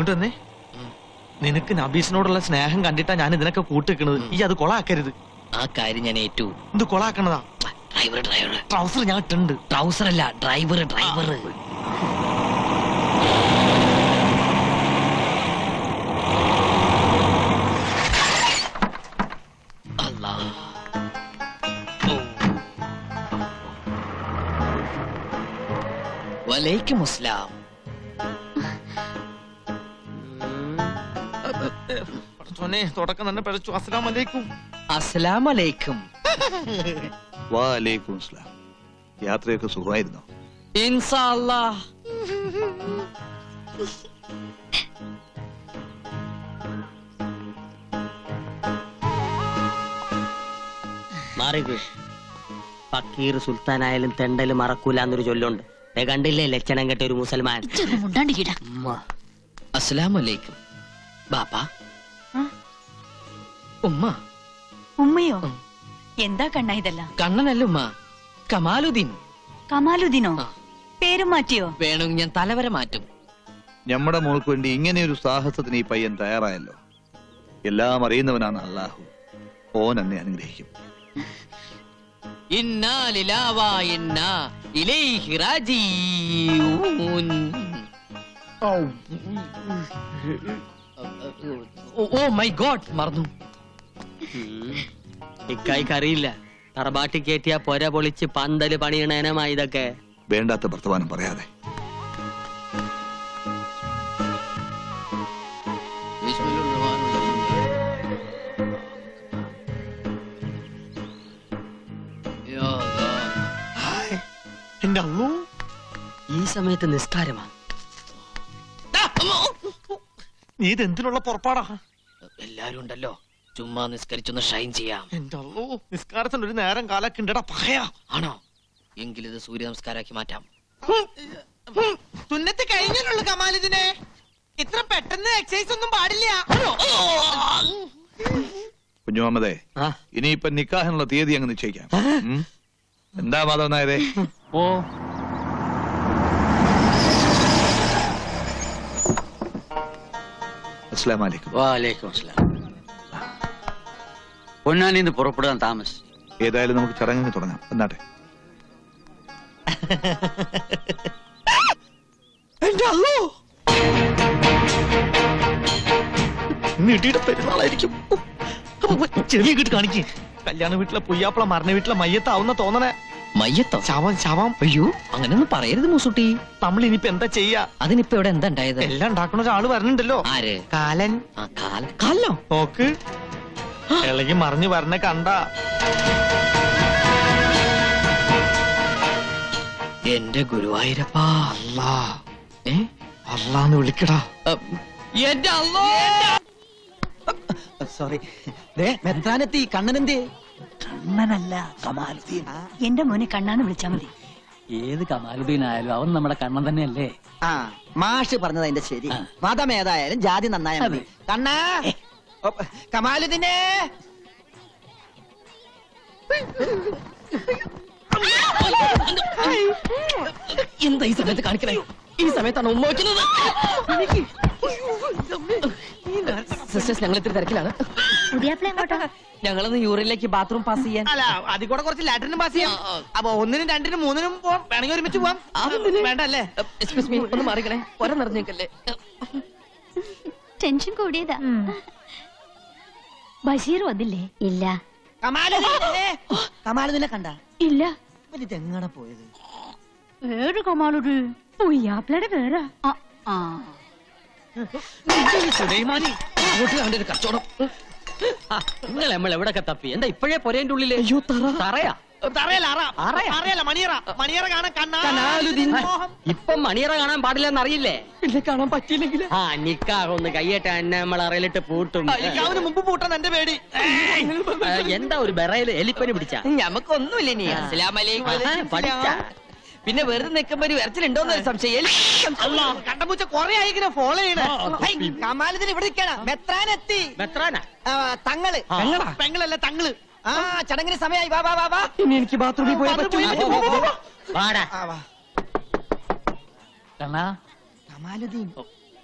ഇങ്ങോട്ട് വന്നേ. നിനക്ക് നബീസിനോടുള്ള സ്നേഹം കണ്ടിട്ടാ ഞാൻ ഇതിനൊക്കെ കൂട്ടിക്കണത്. ഈ അത് കൊളാക്കരുത്. ആ കാര്യം ഞാൻ ഏറ്റു. ഇത് കൊളാക്കണതാ. ഡ്രൈവർ ഡ്രൈവർ ട്രൗസർ ഞാൻ ഇട്ടുണ്ട് ട്രൗസർ അല്ല ഡ്രൈവർ ഡ്രൈവർ വലൈക്കും അസ്സലാം പടച്ചോനെ തുടക്കം തന്നെ പഴച്ചു അസ്സലാം വലൈക്കും അസ്സലാം അലൈക്കും വാലേക്കും അസ്സലാം. യാത്രയൊക്കെ സുഖമായിരുന്നോ? ഇൻസാ അല്ലാ മാറിക്ക് ഫക്കീർ സുൽത്താനായാലും തെണ്ടൽ മറക്കൂല എന്നൊരു ചൊല്ലുണ്ട് കണ്ടില്ലേ ലക്ഷണം കെട്ട ഒരു മുസൽമാൻ. അസ്സലാമലൈക്കും. ബാപ്പ? ഉമ്മ ഉമ്മയോ എന്താ കണ്ണ ഇതല്ല കണ്ണനല്ല ഉമ്മ കമാലുദ്ദീൻ കമാലുദ്ദീനോ. പേരും മാറ്റിയോ വേണമെങ്കിൽ ഞാൻ തലവര മാറ്റും ഞമ്മടെ മോൾക്ക് വേണ്ടി ഇങ്ങനെ ഒരു സാഹസത്തിന് ഈ പയ്യൻ തയ്യാറായല്ലോ എല്ലാം അറിയുന്നവനാണ് അള്ളാഹു ഓൻ എന്നെ അനുഗ്രഹിക്കും ഇന്നാ ലിലാവ ഇന്നാ ഇലൈഹി റാജിഊൻ. ഓ ഓ മൈ ഗോഡ് മറന്നു. ഇക്കായിക്ക് അറിയില്ല. തറബാട്ടി കയറ്റിയ പൊര പൊളിച്ച് പന്തൽ പണിയണേനമായി ഇതൊക്കെ. വേണ്ടാത്ത വർത്തമാനം പറയാതെ. എന്റെ ഈ സമയത്ത് നിസ്കാരമാ. നീ ഇതെന്തിനുള്ള പുറപ്പാടാ? എല്ലാരും ഉണ്ടല്ലോ. ചുമ്മാ നിസ്കരിച്ചൊന്ന് ഷൈൻ ചെയ്യാം. എന്റെ അള്ളൂ നിസ്കാരത്തിന് ഒരു നേരം കാലൊക്കെ ഉണ്ടടാ പറയാ. ആണോ? ഇത് സൂര്യ നമസ്കാരമാക്കി മാറ്റാം തുന്നത്ത് കഴിഞ്ഞല്ലോ കമാലിതിനെ ഇത്ര പെട്ടെന്ന് എക്സസൈസ് ഒന്നും പാടില്ല. കുഞ്ഞുമാമതേ ആ. ഇനിയിപ്പൊ നിക്കാഹിനുള്ള തീയതി അങ്ങ് നിശ്ചയിക്കാം. ഉം? എന്താ മാധവൻ നായരെ? ഓ അസ്ലാം വലൈക്കും വാലേക്കും അസ്സലാം. പൊന്നാനിന്ന് പുറപ്പെടാൻ താമസിച്ചു ഏതായാലും നമുക്ക് ചടങ്ങിന് തുടങ്ങാം. എന്നാട്ടെ? എന്റെ അല്ലോ നിടിയുടെ പെരുന്നാളായിരിക്കും. ചെവി കിട്ട് കാണിക്ക്. കല്യാണ വീട്ടിലെ പൊയ്യാപ്പള മരണ വീട്ടിലെ മയ്യത്താവുന്ന തോന്നണേ. മയ്യത്തോ? ശവം ശവം അയ്യോ അങ്ങനെയൊന്നും പറയരുത് മൂസുട്ടി. നമ്മൾ ഇനിയിപ്പോ എന്താ ചെയ്യാ? അതിനിപ്പോ ഇവിടെ എന്താ ഉണ്ടായത്? എല്ലാം ഉണ്ടാക്കണ ഒരാൾ വരണുണ്ടല്ലോ ആര്? കാലൻ. കാല കാലോ നോക്ക്. ഇളകി മറിഞ്ഞു വരണ കണ്ട. എന്റെ ഗുരുവായൂരപ്പാ അല്ലാ ഏ? അല്ലാന്ന് വിളിക്കടാ. എന്റെ അല്ലോ സോറി. മെത്രാനെത്തി കണ്ണനെന്തേ? കണ്ണനല്ല കമാലുദ്ദീൻ. എന്റെ മോനെ കണ്ണാന്ന് വിളിച്ചാ മതി. ഏത് കമാലുദ്ദീൻ ആയാലും അവൻ നമ്മുടെ കണ്ണൻ തന്നെയല്ലേ? ആ മാഷ് പറഞ്ഞത് അതിന്റെ ശരി. മതം ഏതായാലും ജാതി നന്നായ മതി. കണ്ണാ! കമാലുദ്ദീനെ എന്താ ഈ സമയത്ത് കാണിക്കണേ? ഈ സമയത്താണ് ഉമ്മ വയ്ക്കുന്നത് സിസ്റ്റേഴ്സ് ഞങ്ങൾ ഇത്തിരി തിരക്കിലാണ്. ഞങ്ങളൊന്ന് യൂറിനിലേക്ക് ബാത്റൂം പാസ് ചെയ്യാൻ. അല്ല അതിൽ കൂടെ കുറച്ച് ലാറ്ററിനും പാസ് ചെയ്യാം. അപ്പൊ ഒന്നിനും രണ്ടിനും മൂന്നിനും പോവാം. വേണമെങ്കിൽ ഒരുമിച്ച് പോവാം? വേണ്ട അല്ലേ എക്സ്ക്യൂസ് മീ ഒന്ന് മാറിക്കണേ. ഒരെ നിറഞ്ഞേക്കല്ലേ ടെൻഷൻ കൂടിയതാ. ബഷീർ വന്നില്ലേ? ഇല്ല. കമാലുദ്ദീനെ കണ്ട? ഇല്ല. ഇതെങ്ങനെ പോയത്? വേറെ കമാലുട് പൊയ്യാപ്പിളയുടെ വേറെ കച്ചവടം. നിങ്ങൾ നമ്മൾ എവിടൊക്കെ തപ്പി? എന്താ ഇപ്പോഴേ പൊരേന്റെ ഉള്ളിലെ? തറയാ? ഇപ്പം മണിയറ കാണാൻ പാടില്ലെന്ന് അറിയില്ലേ? പിന്നെ കാണാൻ പറ്റിയില്ലെങ്കിൽ ആ നിക്കാഹ് ഒന്ന് കയ്യേറ്റ എന്നെ നമ്മൾ അറയിലിട്ട് പൂട്ടും. അവന് മുമ്പ് പൂട്ടാൻ എന്റെ പേടി. എന്താ ഒരു ബെറയിൽ എലിപ്പനി പിടിച്ച? ഞമ്മക്കൊന്നുമില്ല നീ അസ്സലാമലൈക്കും പഠിച്ച? പിന്നെ വെറുതെ നിൽക്കുമ്പോ ഒരു വിരച്ചിലുണ്ടോന്ന് ഒരു സംശയം. കണ്ടപൂച്ച കൊറേ ആയിങ്ങനെ ഫോളോ ചെയ്യണേ. കമാലത്തിന് ഇവിടെ നിൽക്കണം. മെത്രാനെത്തി മെത്രാനാ? ആ, തങ്ങൾ? പെങ്ങളല്ല തങ്ങൾ. ആ ചടങ്ങിന് സമയമായി വാ വാ വാ വാ. ഇനി എനിക്ക് ബാത്റൂമിൽ പോയി. വാടാ. കണ്ണാ. കമാലുദ്ദീൻ.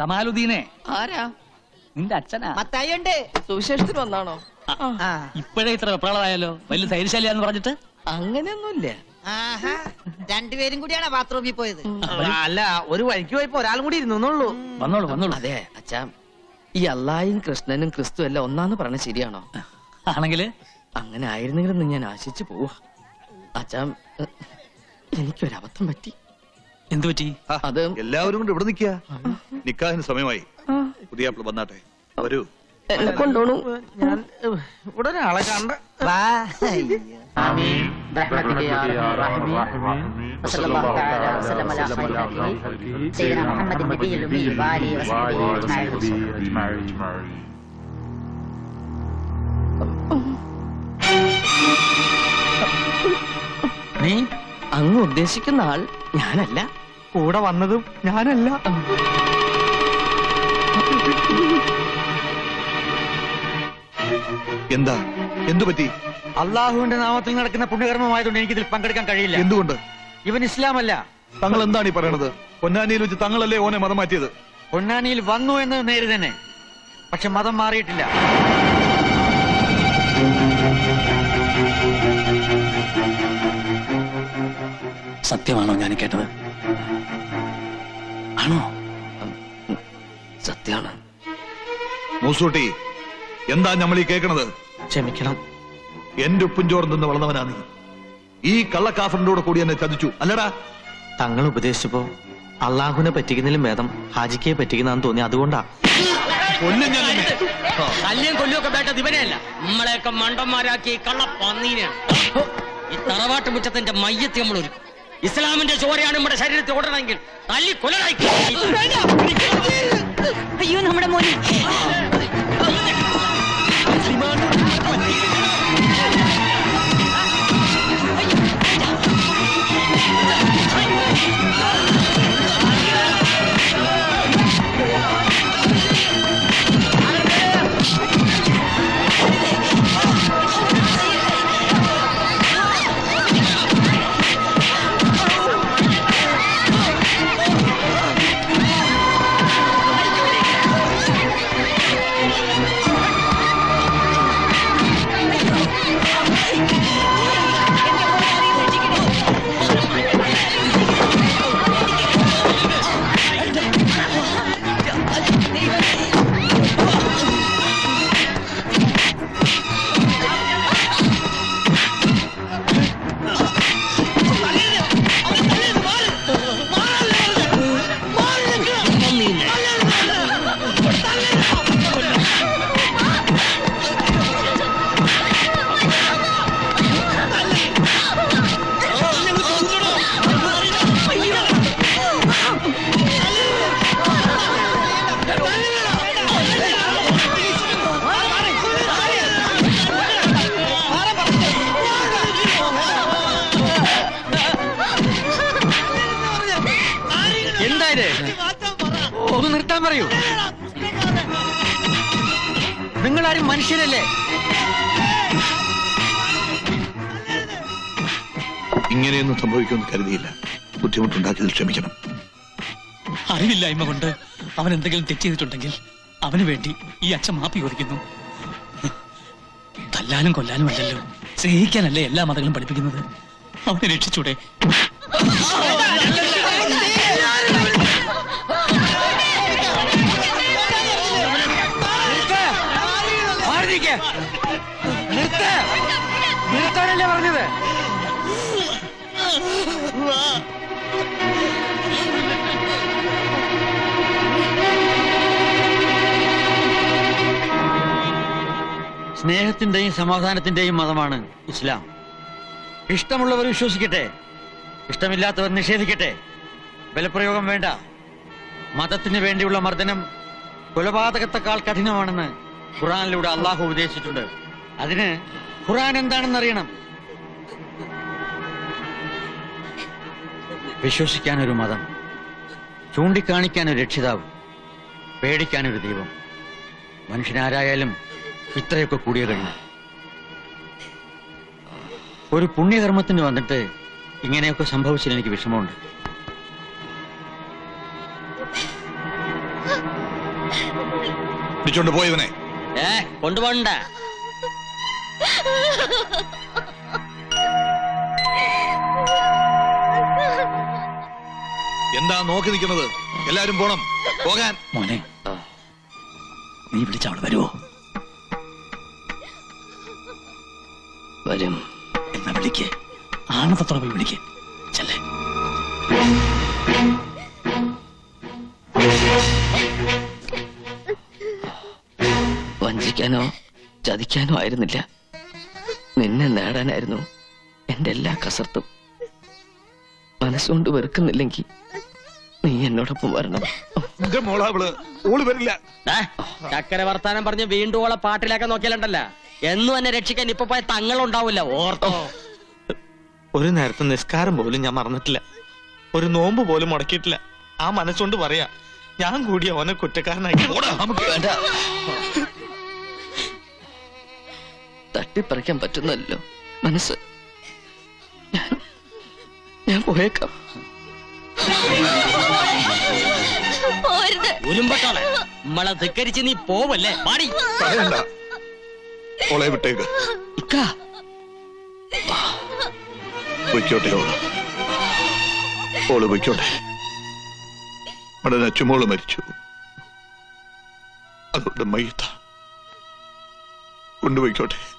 കമാലുദ്ദീനെ. ആരാ? നിന്റെ അച്ഛനാ. മത്തായിണ്ട് സുവിശേഷത്തിന് വന്നാണോ? ഇപ്പഴേ ഇത്ര വെപ്രാളമായാലോ വലിയ ധൈര്യശാലിയാന്ന് പറഞ്ഞിട്ട്. അങ്ങനെയൊന്നുമില്ല. ആഹാ. രണ്ടുപേരും കൂടിയാണ് ബാത്റൂമിൽ പോയത്? അല്ല ഒരു വഴിക്ക് പോയപ്പോ ഒരാളും കൂടി ഇരുന്നുള്ളൂ വന്നോളൂ വന്നോളൂ. അതെ അച്ഛാ. ഈ അള്ളായും കൃഷ്ണനും ക്രിസ്തു എല്ലാം ഒന്നാന്ന് പറഞ്ഞ ശരിയാണോ? ആണെങ്കിൽ അങ്ങനെ ആയിരുന്നെങ്കിലും ഞാൻ ആശിച്ചു പോവാ അച്ഛാ എനിക്കൊരബദ്ധം പറ്റി എന്തു പറ്റി ആ, അത് എല്ലാവരും കൊണ്ട് ഇവിടെ നിൽക്കുക നിക്കാഹിന് സമയമായി പുതിയ ആപ്പിൾ വന്നാട്ടെ വരൂ എന്നെ കൊണ്ടോണു ഞാൻ ഏഹ്, ഇവിടെ ഒരാളെ കണ്ട വാ അയ്യോ. برحمتك يا ارحم الراحمين നീ അങ്ങ് ഉദ്ദേശിക്കുന്ന ആൾ ഞാനല്ല. കൂടെ വന്നതും ഞാനല്ല. എന്താ? എന്തു പറ്റി? അള്ളാഹുവിന്റെ നാമത്തിൽ നടക്കുന്ന പുണ്യകർമ്മമായതുകൊണ്ട് എനിക്കിതിൽ പങ്കെടുക്കാൻ കഴിയില്ല. എന്തുകൊണ്ട്? ഇവൻ ഇസ്ലാമല്ല. തങ്ങൾ എന്താണ് ഈ പറയണത്? പൊന്നാനിയിൽ വെച്ച് തങ്ങളല്ലേ ഓനെ മതം മാറ്റിയത്? പൊന്നാനിയിൽ വന്നു എന്ന് നേര് തന്നെ പക്ഷെ മതം മാറിയിട്ടില്ല. സത്യമാണോ ഞാൻ കേട്ടത്? ആണോ? സത്യാണ് മൂസൂട്ടി എന്താ നമ്മൾ ഈ കേൾക്കണത് ക്ഷമിക്കണം. എന്റെ ഉപ്പും ചോറും നിന്ന് വളർന്നവനാ നീ. ഈ കള്ളക്കാഫറിന്റെ കൂടെ കൂടി എന്നെ ചതിച്ചു. അല്ലടാ. തങ്ങൾ ഉപദേശിച്ചപ്പോ അള്ളാഹുവിനെ പറ്റിക്കുന്നതിലും ഭേദം ഹാജിക്കയെ പറ്റിക്കുന്നതാന്ന് തോന്നി. അതുകൊണ്ടാ. കൊല്ലും ഞാൻ നിന്നെ. ആ. കല്യം കൊല്ലുമൊക്കെ വേണ്ടത് ഇവനെയല്ല. നമ്മളെയൊക്കെ മണ്ടന്മാരാക്കി കള്ള പന്നീനാണ് ഈ തറവാട്ട് മുറ്റത്തിന്റെ മയ്യത്ത് നമ്മൾ ഒരുക്കും ഇസ്ലാമിന്റെ ചോരയാണ് നമ്മുടെ ശരീരത്തിൽ ഓടണമെങ്കിൽ തല്ലി കൊലനായി അയ്യോ നമ്മുടെ മോനെ. നിർത്താൻ പറയൂ. നിങ്ങളാരും മനുഷ്യരല്ലേ? ഇങ്ങനെയൊന്നും സംഭവിക്കുമെന്ന് കരുതിയില്ല. ബുദ്ധിമുട്ടുണ്ടാക്കിയതിൽ ക്ഷമിക്കണം. അറിവില്ലായ്മ കൊണ്ട് അവൻ എന്തെങ്കിലും തെറ്റ് ചെയ്തിട്ടുണ്ടെങ്കിൽ അവന് വേണ്ടി ഈ അച്ഛൻ മാപ്പി ചോദിക്കുന്നു. തല്ലാനും കൊല്ലാനും അല്ലല്ലോ. സ്നേഹിക്കാനല്ലേ എല്ലാ മതങ്ങളും പഠിപ്പിക്കുന്നത്. അവനെ രക്ഷിച്ചൂടെ? സ്നേഹത്തിന്റെയും സമാധാനത്തിന്റെയും മതമാണ് ഇസ്ലാം. ഇഷ്ടമുള്ളവർ വിശ്വസിക്കട്ടെ. ഇഷ്ടമില്ലാത്തവർ നിഷേധിക്കട്ടെ. ബലപ്രയോഗം വേണ്ട. മതത്തിന് വേണ്ടിയുള്ള മർദ്ദനം കൊലപാതകത്തെക്കാൾ കഠിനമാണെന്ന് ഖുറാനിലൂടെ അള്ളാഹു ഉപദേശിച്ചിട്ടുണ്ട്. അതിന് ഖുറാൻ എന്താണെന്ന് അറിയണം. വിശ്വസിക്കാൻ ഒരു മതം ചൂണ്ടിക്കാണിക്കാൻ ഒരു രക്ഷിതാവ് പേടിക്കാൻ ഒരു ദൈവം. മനുഷ്യനാരായാലും ഇത്രയൊക്കെ കൂടിയ കഴിഞ്ഞു ഒരു പുണ്യകർമ്മത്തിന് വന്നിട്ട് ഇങ്ങനെയൊക്കെ സംഭവിച്ചതിൽ എനിക്ക് വിഷമമുണ്ട്. പിടിച്ചോണ്ട് പോയവനെ ഏ കൊണ്ടുപോണ്ട എന്താ നോക്കി നിൽക്കുന്നത്? എല്ലാരും പോണം. പോകാൻ. മോനെ നീ വിളിച്ചവൾ വരുവോ? വരുമോ ആണത്തത്തോടെ പോയി വിളിക്ക് ചെല്ലേ. വഞ്ചിക്കാനോ ചതിക്കാനോ ആയിരുന്നില്ല. നിന്നെ നേടാനായിരുന്നു എന്റെ എല്ലാ കസർത്തും. മനസ്സുകൊണ്ട് വെറുക്കുന്നില്ലെങ്കിൽ നീ എന്നോടൊപ്പം വരണം. എന്റെ മോളാവൾ ഓൾ വരില്ല. ചക്കര വർത്താനം പറഞ്ഞ് വീണ്ടും ഓളെ പാട്ടിലൊക്കെ നോക്കിയാലുണ്ടല്ല. എന്ന് എന്നെ രക്ഷിക്കാൻ ഇപ്പൊ പോയ തങ്ങളുണ്ടാവില്ല ഓർത്തോ? ഒരു നേരത്തെ നിസ്കാരം പോലും ഞാൻ മറന്നിട്ടില്ല. ഒരു നോമ്പ് പോലും മുടക്കിയിട്ടില്ല. ആ മനസ്സുകൊണ്ട് പറയാ ഞാൻ കൂടി അവനെ കുറ്റക്കാരനാക്കി ഓടാ നമുക്ക് വേണ്ട. തട്ടിപ്പറിക്കാൻ പറ്റുന്നല്ലോ മനസ്സ്. ഞാൻ ഞാൻ പോയേക്കാം ഉരുമ്പട്ടോളെ നമ്മളെ ധിക്കരിച്ച് നീ പോവല്ലേ? പാടി. പറയണ്ട. ഓളെ വിട്ടേക്ക്. ഇക്കാ. പൊയ്ക്കോട്ടെ. ഓൾ ഓൾ പൊയ്ക്കോട്ടെ. അവിടെ അച്ചുമോൾ മരിച്ചു. അതുകൊണ്ട് മയ്യത്ത. കൊണ്ടുപോയിക്കോട്ടെ.